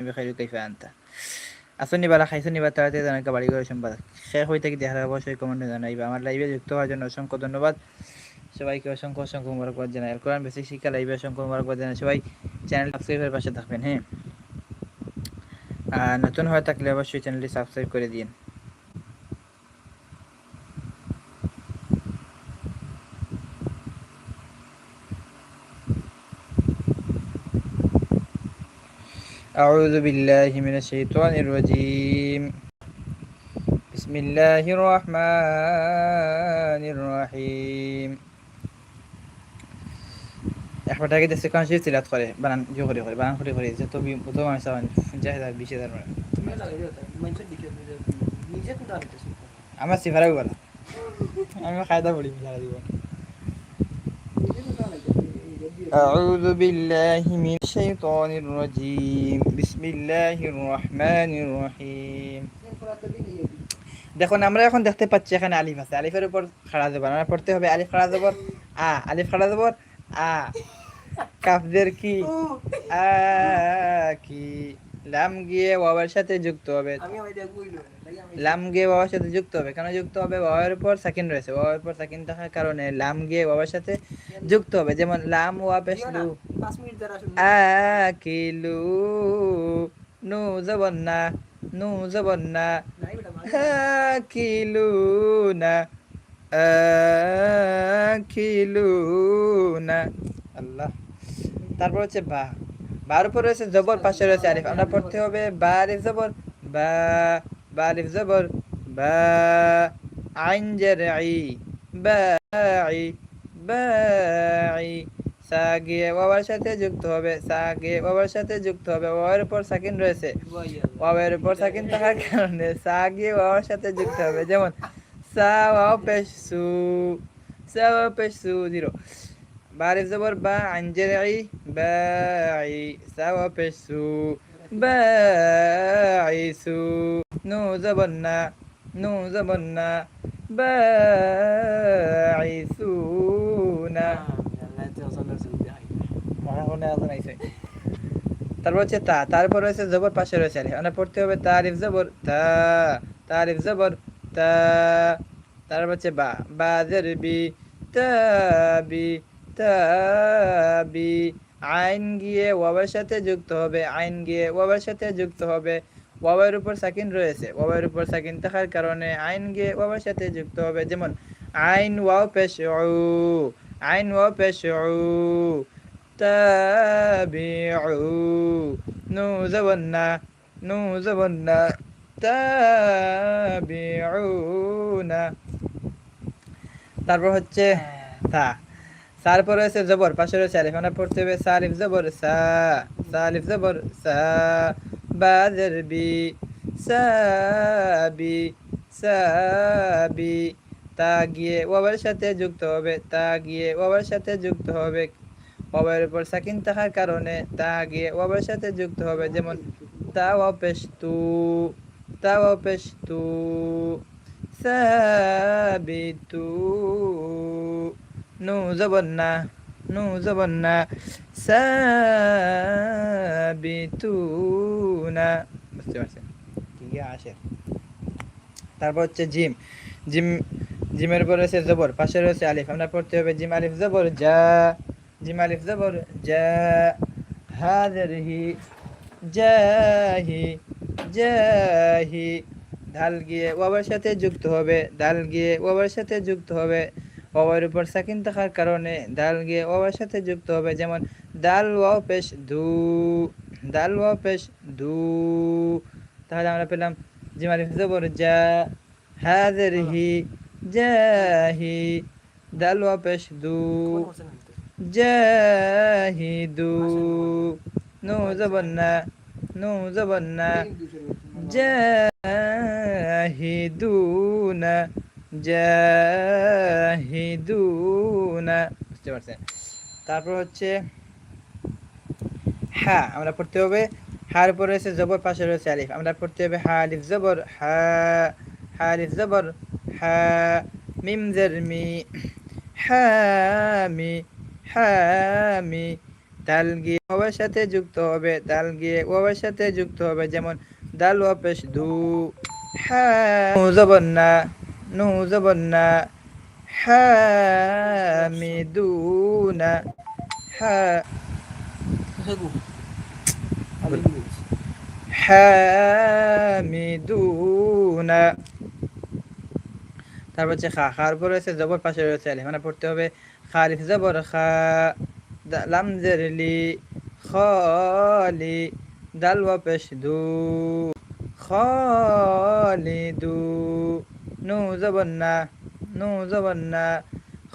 بخير كيف أنت আসনি বালা খাইছনি বা তাড়াতাড়ি জানাকে বাড়ি করে সম্পাদ শেষ হইতে কি দেখার অবশ্যই কমেন্টে জানাইবা আমার লাইভে যুক্ত হওয়ার জন্য অসংখ্য ধন্যবাদ সবাইকে অসংখ্য অসংখ্য মুবারকবাদ জানাই আল কোরআন বেসিক শিক্ষা লাইভে অসংখ্য মুবারকবাদ জানাই সবাই চ্যানেল সাবস্ক্রাইবের পাশে থাকবেন হ্যাঁ আর নতুন হয়ে থাকলে অবশ্যই চ্যানেলটি সাবস্ক্রাইব করে দিন أعوذ بالله من الشيطان الرجيم. بسم الله الرحمن الرحيم أحمد تاكيد السكان شيء تلات خلي بنا جو خلي خلي بنا خلي خلي زتو بيم بتو ما يسوان هذا بيشي دار مرة أما سفرة ولا أما خايدة بولي مجال ديوان أعوذ بالله من الشيطان الرجيم بسم الله الرحمن الرحيم দেখুন আমরা এখন দেখতে পাচ্ছি এখানে আলিফ আছে আলিফের উপর খাড়া জবর আমরা পড়তে হবে আলিফ খাড়া জবর আ আলিফ খাড়া জবর আ কাফদের কি আ কি লাম গিয়ে ওয়াবার সাথে যুক্ত হবে আমি আমি দেখ বইলো লাম গিয়ে বাবার সাথে যুক্ত হবে। কেন যুক্ত হবে? বাবার উপর সাকিন রয়েছে। বাবার উপর সাকিন থাকার কারণে লাম গিয়ে বাবার সাথে যুক্ত হবে। যেমন লাম ওয়া পেশলু 5 মিনিট দ্বারা শুনুন আকিলু নু জবন্না নু জবন্না নাই বেটা মানে আকিলুনা আকিলুনা আল্লাহ। তারপর হচ্ছে বা। বার উপর রয়েছে জবর পাশে রয়েছে আলিফ আমরা পড়তে হবে বা আলিফ জবর। বা। বা আলিফ জবর, বা আইন জের আই বাই বাই সা গিয়ে বাবার সাথে যুক্ত হবে সা গিয়ে সাথে যুক্ত হবে বাবার উপর সাকিন রয়েছে ওয়াবের উপর সাকিন থাকার কারণে সা গিয়ে সাথে যুক্ত হবে, যেমন সা ওয়াও পেশ সু সা ওয়াও পেশ সু জিরো বারিফ জবর, বা আঞ্জের আই বাই সা ওয়াও পেশ সু বাই, সু। নু জবর না নু জবর না বাই সু না আইছে তারপর হচ্ছে তা তারপর রয়েছে জবর পাশে রয়েছে আলিফ। আমরা পড়তে হবে তারিফ জবর তা তারিফ জবর তা। তারপর হচ্ছে বা বা বি তাবি তাবি আইন গিয়ে ওয়াবার সাথে যুক্ত হবে আইন গিয়ে ওয়াবার সাথে যুক্ত হবে। ওয়াবের উপর সাকিন রয়েছে। ওয়াবের উপর সাকিন থাকার কারণে আইন গে ওয়াবের সাথে যুক্ত হবে। যেমন আইন ওয়াও পেশ আইন ওয়াও পেশ নু নু তারপর হচ্ছে হ্যাঁ। তা তারপর রয়েছে জবর পাশে রয়েছে আলিফ। মানে পড়তে হবে সালিফ জবর সা সালিফ জবর সা। বাজের বি সাবি সাবি। তা গিয়ে ওয়াবার সাথে যুক্ত হবে, তা গিয়ে ওয়াবার সাথে যুক্ত হবে। ওয়াবের উপর সাকিন থাকার কারণে তা গিয়ে ওয়াবের সাথে যুক্ত হবে, যেমন তা ওয়াপেশ তু তা ওয়াপেশ তু সাবিতু, নু জবন্না। জবন্না সাবিতুনা বুঝতে পারছেন? কি আসে তারপর হচ্ছে জিম। জিম, জিমের উপর রয়েছে জবর, পাশে রয়েছে আলিফ। আমরা পড়তে হবে জিম, আলিফ, জবর, যা। জিম, আলিফ, জবর জা হাজারহি, জাহি জাহি। ঢাল গিয়ে ওয়াবার সাথে যুক্ত হবে ডাল গিয়ে ওয়াবার সাথে যুক্ত হবে। ওয়াওয়ের উপর সাকিন থাকার কারণে দাল গিয়ে ওয়াওয়ের সাথে যুক্ত হবে যেমন দাল ওয়াও পেশ ধু দাল ওয়াও পেশ ধু তাহলে আমরা পেলাম জিমারি জবর যা হাজের হি জাহি দাল ওয়া পেশ দু জাহিদু নু জবন্না নু দু না। বুঝতে পারছেন? তারপর হচ্ছে হ্যাঁ আমরা পড়তে হবে হার উপর রয়েছে জবর, পাশে রয়েছে আলিফ। আমরা পড়তে হবে হা, আলিফ, জবর, হা হা, আলিফ, জবর, হা, মিম, জের, মি হামি হামি দাল গিয়ে ওয়াবের সাথে যুক্ত হবে, দাল গিয়ে ওয়াবের সাথে যুক্ত হবে, যেমন দাল ওয়া পেশ দু নু জবর না। হ্যাঁ হেগু আলিফ মিজ হামিদুনা তারপর হচ্ছে খা, খার উপর রয়েছে জবর, পাশে রয়েছে আলিফ। মানে পড়তে হবে খালিফ জবর, খা, দা- লাম জেরলি খালি দাল পেশ, দু খালিদু নু জবর না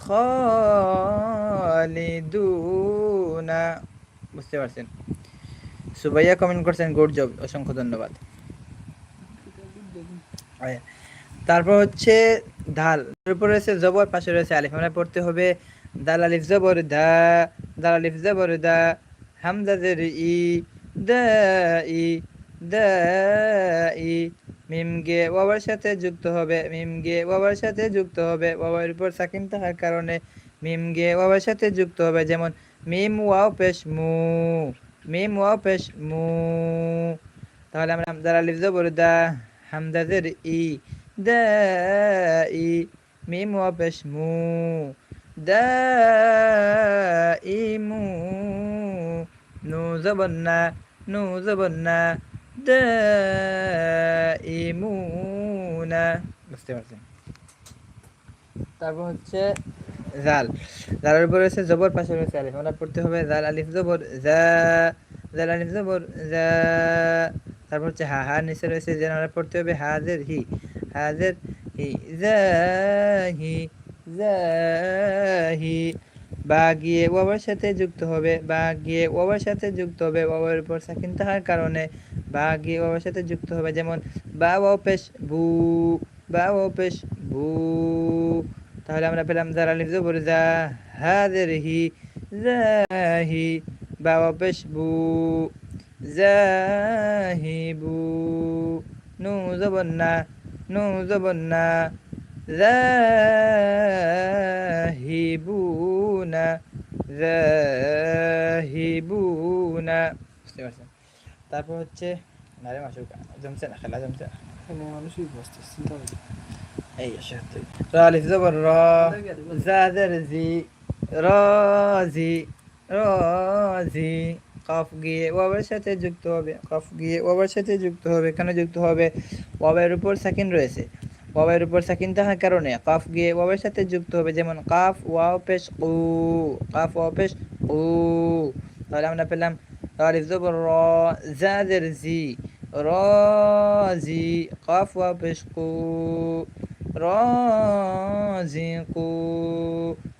খালিদুনা। বুঝতে পারছেন? সুবাইয়া কমেন্ট করছেন গুড জব অসংখ্য ধন্যবাদ। তারপর হচ্ছে এর উপর রয়েছে জবর, পাশে রয়েছে আলিফ। আমরা পড়তে হবে দাল, আলিফ, জবর, দা। দাল, আলিফ, জবর, দা। ই দা ই দা, ই। মিম গে ওয়াবার সাথে যুক্ত হবে মিম গে ওয়াবার সাথে যুক্ত হবে। ওয়াবার উপর সাকিন থাকার কারণে মিম গে ওয়াবার সাথে যুক্ত হবে, যেমন মিম ওয়াও পেশ মু, মিম ওয়াও পেশ মু। তাহলে আমরা হামজার আলিফ জবর দা হামদাদের ই, দা ই, মিম ওয়া পেশ মু, দা ই মু। নু জবর না নু জবর না বুঝতে পারছেন তারপর হচ্ছে জাল। জালের উপর রয়েছে জবর পাশে রয়েছে আলিফ। আমরা পড়তে হবে জাল আলিফ জবর জা। জাল আলিফ জবর জা। তারপর হচ্ছে হা হা নিচে রয়েছে যে আমরা পড়তে হবে হাজের হি। হাজের হি জাহি জাহি বা গিয়ে ওয়াবার সাথে যুক্ত হবে বা গিয়ে ওয়াবার সাথে যুক্ত হবে। ওয়াবার উপর সাকিন থাকার কারণে বা গিয়ে ওয়াবার সাথে যুক্ত হবে, যেমন বা ওয়াও পেশ বু বা ওয়াও পেশ বু তাহলে আমরা পেলাম জার আলিফ জবর জা হাজের হি জাহি বা ওয়াও পেশ বু জাহিবু নু জবর না, নু জবর না। বুঝতে পারছেন? তারপর হচ্ছে নারে মাসুক জমছে না খেলা জমছে না। মানুষই চিন্তা করছি এই আসে আলিফ জবর র জাদের জি রাজি রাজি কফ গিয়ে ওয়াবের সাথে যুক্ত হবে কফ গিয়ে ওয়াবের সাথে যুক্ত হবে কেন যুক্ত হবে? ওয়াবের উপর সাকিন রয়েছে। ওয়াবের উপর সাকিন থাকার কারণে কাফ গিয়ে ওয়াবের সাথে যুক্ত হবে যেমন কাফ ওয়াও পেশ উ কাফ ওয়াও পেশ উ। তাহলে আমরা পেলাম আলিফ জবর র জাদের জি রাজি কাফ ওয়াও পেশ কু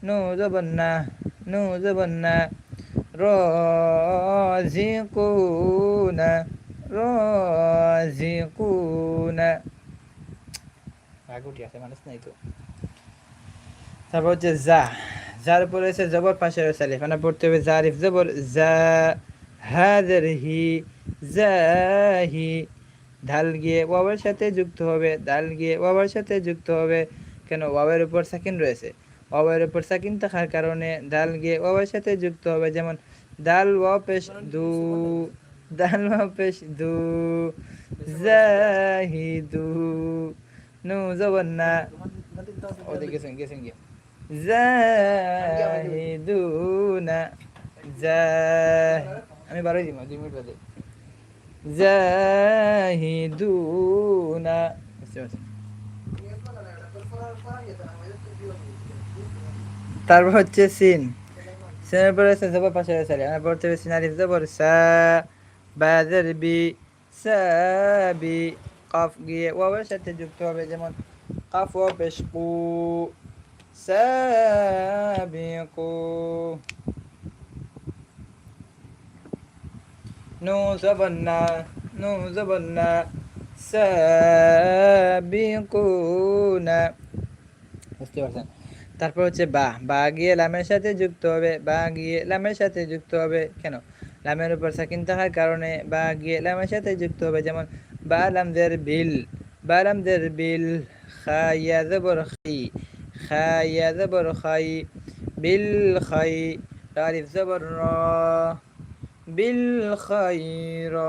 নু জবর না নু জবর না রাজিকুনা রাজিকুনা রাগুটি আছে, মানুষ নাই তো। তারপর হচ্ছে জা যার উপর রয়েছে জবর, পাশে রয়েছে আমরা পড়তে হবে জারিফ জবর জা হাজার হি জাহি। ঢাল গিয়ে ওয়াবের সাথে যুক্ত হবে ডাল গিয়ে ওয়াবের সাথে যুক্ত হবে। কেন? ওয়াবের উপর সাকিন রয়েছে। ওয়াবের উপর সাকিন থাকার কারণে ডাল গিয়ে ওয়াবের সাথে যুক্ত হবে, যেমন দাল ওয়া পেশ দু, দাল ওয়া পেশ দু জাহিদু নু জবর না ওদিকে গেছেন গেছেন গিয়ে জাহিদুনা জাহ আমি বারোই দিব, দুই মিনিট বাদে। জাহিদুনা। বুঝতে তারপর হচ্ছে সিন। সিনের পরে আছে জবর পাশে আলিফ। আমরা পড়তে হবে সিন আলিফ জবর সা বাজার বি সাবি কাফ গিয়ে ওয়াবের সাথে যুক্ত হবে। যেমন কাফ ওয়া পেশ কু সাবিকু নু জবন্না নু জবন্না সাবিকুনা বুঝতে পারছেন? তারপর হচ্ছে বা বা গিয়ে লামের সাথে যুক্ত হবে, বা গিয়ে লামের সাথে যুক্ত হবে, কেন? লামের উপর সাকিন থাকার কারণে বা গিয়ে লামের সাথে যুক্ত হবে, যেমন বা লামদের বিল, বা লামদের বিল খাইয়া জবর খাই, খাইয়া জবর খাই, বিল খাই আলিফ জবর বিল খৈরতি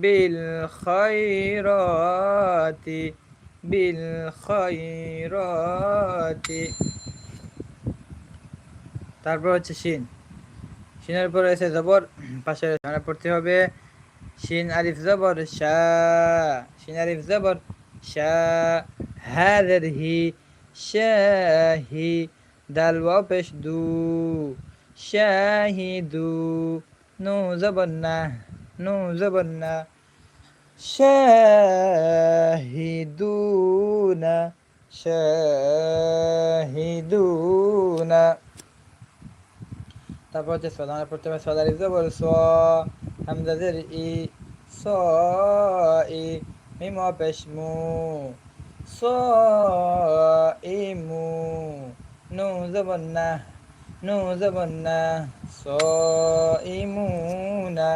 বিল খৈরতি তারপর হচ্ছে শিন। শিনের পরে এসে জবর, পাশে আমরা পড়তে হবে, শিন আলিফ জবর শা, শিন আলিফ জবর শা হাদের হি শাহি, দাল ওয়াও পেশ দু। শাহিদু নু জবর না নু জবর না শাহিদুনা শাহিদুনা। তারপর হচ্ছে সদ আমরা পড়তে হবে সদার ইজা বল স হামজাদের ই, স, ই, মিম পেশ মু। স, ই মু নু জবন মু না